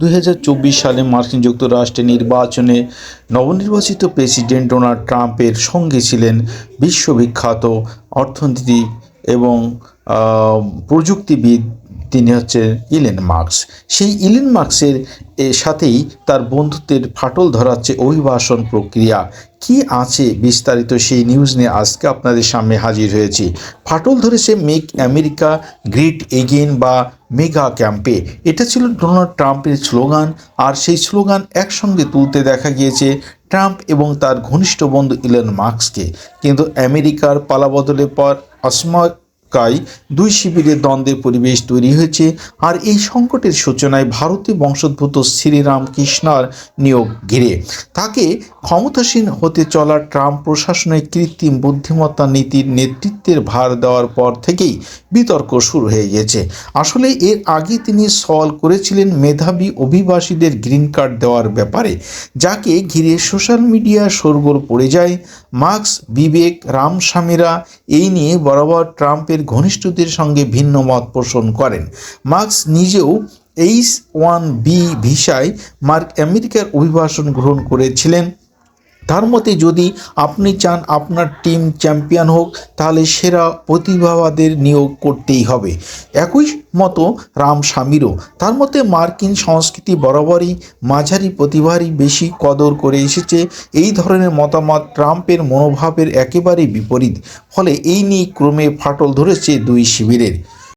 দুই হাজার চব্বিশ সালে মার্কিন যুক্তরাষ্ট্রের নির্বাচনে নবনির্বাচিত প্রেসিডেন্ট ডোনাল্ড ট্রাম্পের সঙ্গে ছিলেন বিশ্ববিখ্যাত অর্থনীতি এবং প্রযুক্তিবিদ তিনি হচ্ছে ইলেন মার্কস। সেই ইলেন মার্কসের সাথেই তার বন্ধুত্বের ফাটল ধরাচ্ছে অভিবাসন প্রক্রিয়া। কি আছে বিস্তারিত সেই নিউজ নিয়ে আজকে আপনাদের সামনে হাজির হয়েছি। ফাটল ধরেছে মেক আমেরিকা গ্রেট এগেন বা মেগা ক্যাম্পে। এটা ছিল ডোনাল্ড ট্রাম্পের স্লোগান, আর সেই স্লোগান একসঙ্গে তুলতে দেখা গিয়েছে ট্রাম্প এবং তার ঘনিষ্ঠ বন্ধু ইলন মার্কসকে। কিন্তু আমেরিকার পালাবদলের পর অসমাকায় দুই শিবিরের দ্বন্দ্বের পরিবেশ তৈরি হয়েছে। আর এই সংকটের সূচনায় ভারতে বংশোদ্ভূত শ্রীরাম কৃষ্ণার নিয়োগ ঘিরে। তাকে ক্ষমতাসীন হতে চলা ট্রাম্প প্রশাসনের কৃত্রিম বুদ্ধিমত্তা নীতির নেতৃত্বের ভার দেওয়ার পর থেকেই বিতর্ক শুরু হয়ে গেছে। আসলে এর আগে তিনি সওয়াল করেছিলেন মেধাবী অভিবাসীদের গ্রিন কার্ড দেওয়ার ব্যাপারে, যাকে ঘিরে সোশ্যাল মিডিয়া শোরগোল পড়ে যায়। মার্কস, বিবেক রামস্বামীরা এই নিয়ে বরাবর ট্রাম্পের ঘনিষ্ঠদের সঙ্গে ভিন্ন মত পোষণ করেন। মার্কস নিজেও এইচ ওয়ান বি ভিসায় মার্ক আমেরিকার অভিবাসন গ্রহণ করেছিলেন। তার মতে যদি আপনি চান আপনার টিম চ্যাম্পিয়ন হোক, তাহলে সেরা প্রতিভাবাদের নিয়োগ করতেই হবে। একই মতো রাম স্বামীরও। তার মতে মার্কিন সংস্কৃতি বরাবরই মাঝারি প্রতিভারই বেশি কদর করে এসেছে। এই ধরনের মতামত ট্রাম্পের মনোভাবের একেবারেই বিপরীত। ফলে এই নিয়ে ক্রমে ফাটল ধরেছে দুই শিবিরের।